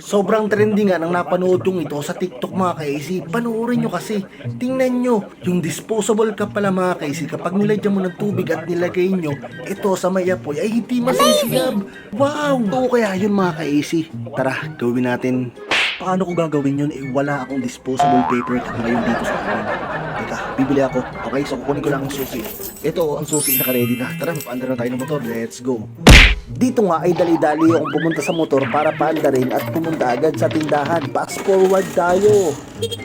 Sobrang trending nga nang napanood yung ito sa TikTok mga ka-AC. Panoorin nyo kasi. Tingnan nyo. Yung disposable cup pala mga ka-AC. Kapag nilagyan mo ng tubig at nilagay nyo, ito sa may apoy ay hindi masisilab. Wow! Oo kaya yun mga ka-AC. Tara, gawin natin. Paano ko gagawin yun? Eh, wala akong disposable paper cup ngayon dito sa akin. Teka, bibili ako. Okay, so kukunin ko lang ang susi. Ito, ang susi naka-ready na. Tara, paandar na tayo ng motor. Let's go. Dito nga ay dali-dali akong pumunta sa motor para paandarin at pumunta agad sa tindahan. Fast forward tayo.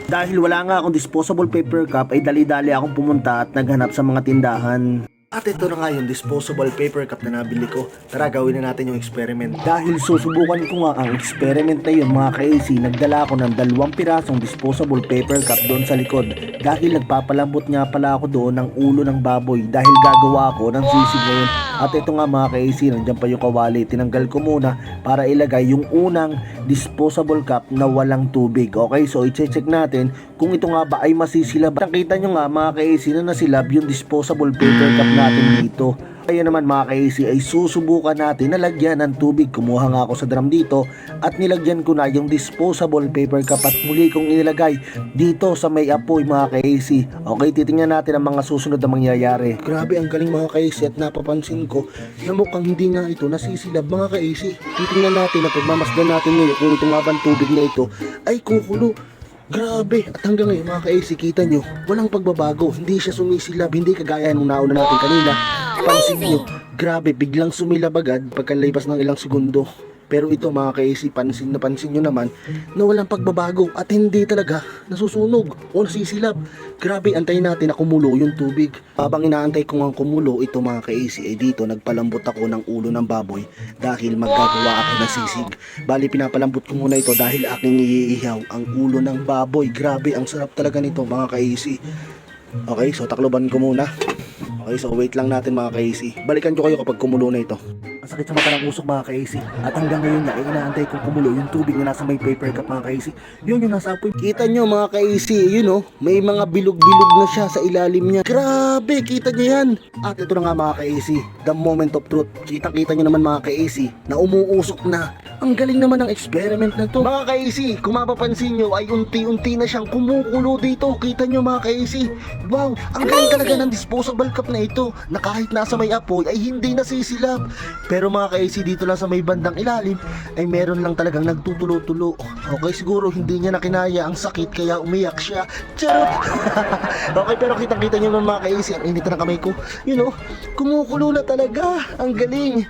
Dahil wala nga akong disposable paper cup ay dali-dali akong pumunta at naghanap sa mga tindahan. At ito na nga yung disposable paper cup na nabili ko. Tara gawin na natin yung experiment. Dahil susubukan ko nga ang experiment na yun mga ka-AC, nagdala ako ng dalawang pirasong disposable paper cup doon sa likod. Dahil nagpapalambot nga pala ako doon ng ulo ng baboy dahil gagawa ako ng sisig ngayon. At ito nga mga ka-AC, nandiyan pa yung kawali. Tinanggal ko muna para ilagay yung unang disposable cup na walang tubig. Okay, so i-check natin kung ito nga ba ay masisilab. Nakita nyo nga mga ka-AC na nasilab yung disposable paper cup natin dito. Kaya naman mga ka-AC ay susubukan natin na lagyan ng tubig. Kumuha nga ako sa drum dito at nilagyan ko na yung disposable paper cup at muli kong inilagay dito sa may apoy mga ka-AC. Okay, titingnan natin ang mga susunod na mangyayari. Grabe ang galing mga ka-AC at napapansin ko na mukhang hindi nga ito nasisilab mga ka-AC. Titingnan natin at pagmamasdan natin ngayon kung itong tubig na ito ay kukulo. Grabe! At hanggang ngayon mga ka-AC, kita nyo, walang pagbabago. Hindi siya sumisilab, hindi kagaya nung nauna natin kanina. Pansin nyo, grabe, biglang sumilab agad pagkalipas ng ilang segundo. Pero ito mga ka-AC, pansin na pansin nyo naman na walang pagbabago at hindi talaga nasusunog o nasisilab. Grabe, antayin natin na kumulo yung tubig. Habang inaantay ko nga kumulo, ito mga ka-AC, ay dito nagpalambot ako ng ulo ng baboy dahil maggagawa ako ng sisig. Bali, pinapalambot ko muna ito dahil aking iihaw ang ulo ng baboy. Grabe, ang sarap talaga nito mga ka-AC. Okay, so takloban ko muna. Okay, so wait lang natin mga ka-AC. Balikan ko kayo kapag kumulo na ito. Ang sakit sa mata ng usok mga ka-AC. At hanggang ngayon nga, ay inaantay kong kumulo yung tubig na nasa may paper cup mga ka-AC. Yun yung nasa apoy. Kita nyo mga ka-AC, yun oh, may mga bilog-bilog na siya sa ilalim niya. Grabe, kita nyo yan. At ito na nga mga ka-AC, the moment of truth. Kita-kita nyo naman mga ka-AC na umuusok na. Ang galing naman ng experiment na to. Mga ka-AC, kung mapapansin nyo ay unti-unti na siyang kumukulo dito. Kita nyo mga ka-AC. Wow, ang galing talaga ng disposable cup na ito na kahit nasa may apoy ay hindi nasisilab. Pero mga ka-AC dito lang sa may bandang ilalim ay meron lang talagang nagtutulo-tulo. Okay, siguro hindi niya na kinaya ang sakit kaya umiyak siya. Charot! okay, pero kitang-kita nyo naman mga ka-AC, ang init na kamay ko. You know, kumukulo na talaga. Ang galing.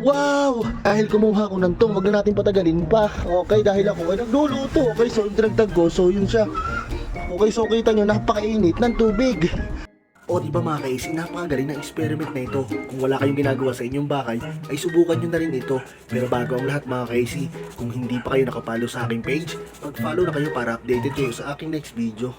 Wow! Dahil kumuha ko ng tong, na natin patagalin pa. Okay, dahil ako ay nagluluto. Okay, so dragdag so yun siya. Okay, so kita nyo, napakainit ng tubig. O di ba mga kaisi, napakagaling ng experiment na ito. Kung wala kayong ginagawa sa inyong bakay, ay subukan nyo na rin ito. Pero bago ang lahat mga kaisi, kung hindi pa kayo nakapalo sa aking page, mag-follow na kayo para updated kayo sa aking next video.